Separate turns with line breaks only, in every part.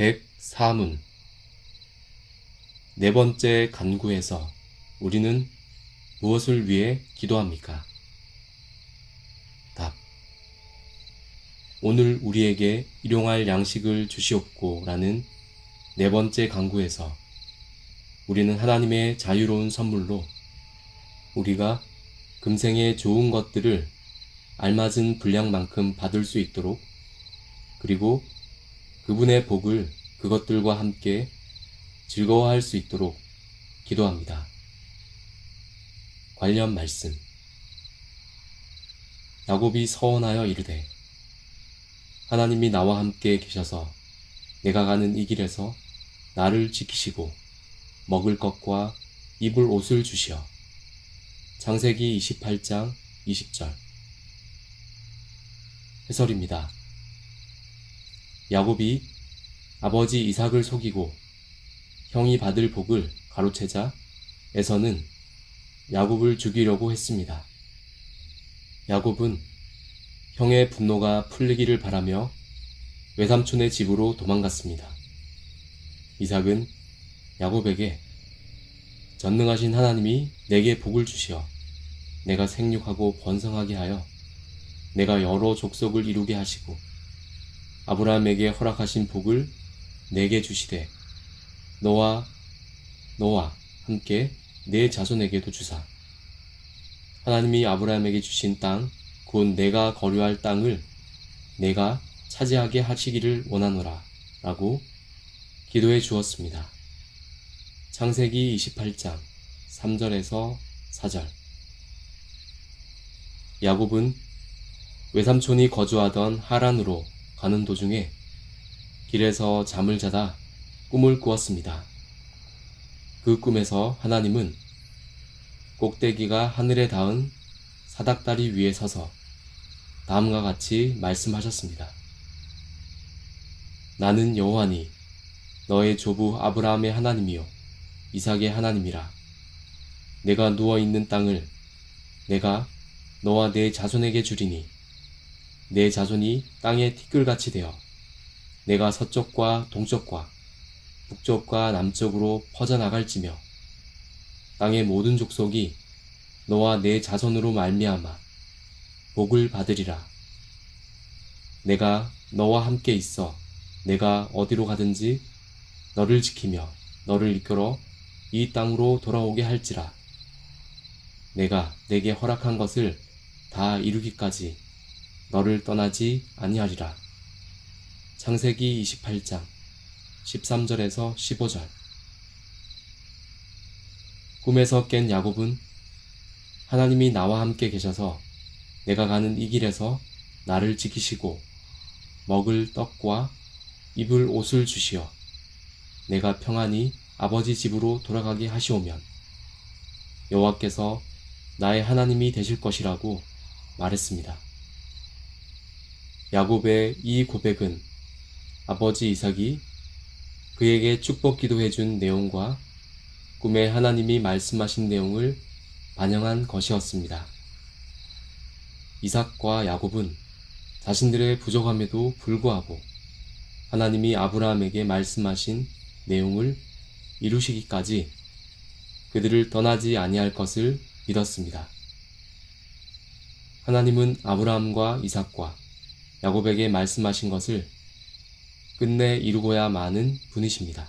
104문 네 번째 간구에서 우리는 무엇을 위해 기도합니까? 답. 오늘 우리에게 일용할 양식을 주시옵고 라는 네 번째 간구에서 우리는 하나님의 자유로운 선물로 우리가 금생의 좋은 것들을 알맞은 분량만큼 받을 수 있도록 그리고 그분의 복을 그것들과 함께 즐거워할 수 있도록 기도합니다. 관련 말씀. 야곱이 서원하여 이르되 하나님이 나와 함께 계셔서 내가 가는 이 길에서 나를 지키시고 먹을 것과 입을 옷을 주시어. 창세기 28장 20절. 해설입니다. 야곱이 아버지 이삭을 속이고 형이 받을 복을 가로채자 에서는 야곱을 죽이려고 했습니다. 야곱은 형의 분노가 풀리기를 바라며 외삼촌의 집으로 도망갔습니다. 이삭은 야곱에게 전능하신 하나님이 내게 복을 주시어 내가 생육하고 번성하게 하여 내가 여러 족속을 이루게 하시고 아브라함에게 허락하신 복을 내게 주시되 너와 너와 함께 내 자손에게도 주사 하나님이 아브라함에게 주신 땅 곧 내가 거류할 땅을 내가 차지하게 하시기를 원하노라 라고 기도해 주었습니다. 창세기 28장 3절에서 4절 야곱은 외삼촌이 거주하던 하란으로 가는 도중에 길에서 잠을 자다 꿈을 꾸었습니다. 그 꿈에서 하나님은 꼭대기가 하늘에 닿은 사닥다리 위에 서서 다음과 같이 말씀하셨습니다. 나는 여호와니 너의 조부 아브라함의 하나님이요 이삭의 하나님이라 내가 누워 있는 땅을 내가 너와 내 자손에게 주리니 내 자손이 땅의 티끌같이 되어 내가 서쪽과 동쪽과 북쪽과 남쪽으로 퍼져나갈지며 땅의 모든 족속이 너와 내 자손으로 말미암아 복을 받으리라. 내가 너와 함께 있어 내가 어디로 가든지 너를 지키며 너를 이끌어 이 땅으로 돌아오게 할지라. 내가 내게 허락한 것을 다 이루기까지 너를 떠나지 아니하리라. 창세기 28장 13절에서 15절 꿈에서 깬 야곱은 하나님이 나와 함께 계셔서 내가 가는 이 길에서 나를 지키시고 먹을 떡과 입을 옷을 주시어 내가 평안히 아버지 집으로 돌아가게 하시오면 여호와께서 나의 하나님이 되실 것이라고 말했습니다. 야곱의 이 고백은 아버지 이삭이 그에게 축복 기도해 준 내용과 꿈에 하나님이 말씀하신 내용을 반영한 것이었습니다. 이삭과 야곱은 자신들의 부족함에도 불구하고 하나님이 아브라함에게 말씀하신 내용을 이루시기까지 그들을 떠나지 아니할 것을 믿었습니다. 하나님은 아브라함과 이삭과 야곱에게 말씀하신 것을 끝내 이루고야 마는 분이십니다.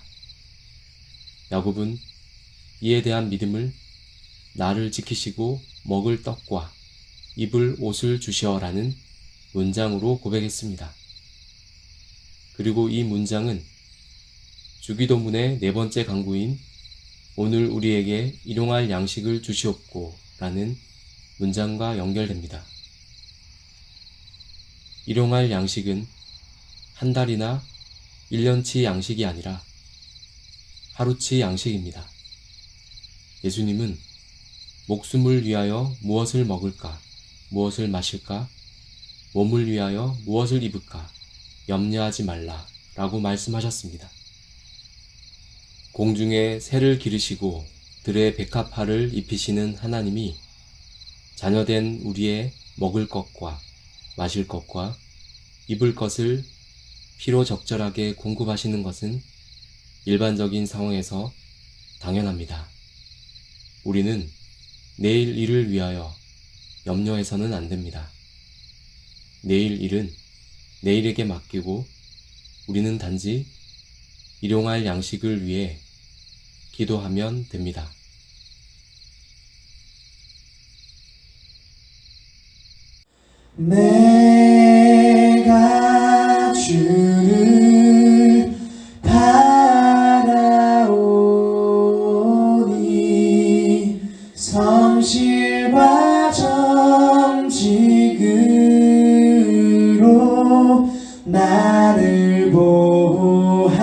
야곱은 이에 대한 믿음을 나를 지키시고 먹을 떡과 입을 옷을 주시어라는 문장으로 고백했습니다. 그리고 이 문장은 주기도문의 네 번째 강구인 오늘 우리에게 일용할 양식을 주시옵고 라는 문장과 연결됩니다. 일용할 양식은 한 달이나 1년치 양식이 아니라 하루치 양식입니다. 예수님은 목숨을 위하여 무엇을 먹을까, 무엇을 마실까, 몸을 위하여 무엇을 입을까, 염려하지 말라 라고 말씀하셨습니다. 공중에 새를 기르시고 들의 백합화를 입히시는 하나님이 자녀된 우리의 먹을 것과 마실 것과 입을 것을 피로 적절하게 공급하시는 것은 일반적인 상황에서 당연합니다. 우리는 내일 일을 위하여 염려해서는 안 됩니다. 내일 일은 내일에게 맡기고 우리는 단지 일용할 양식을 위해 기도하면 됩니다.
내가 주를 바라오니 성실과 정직으로 나를 보호하소서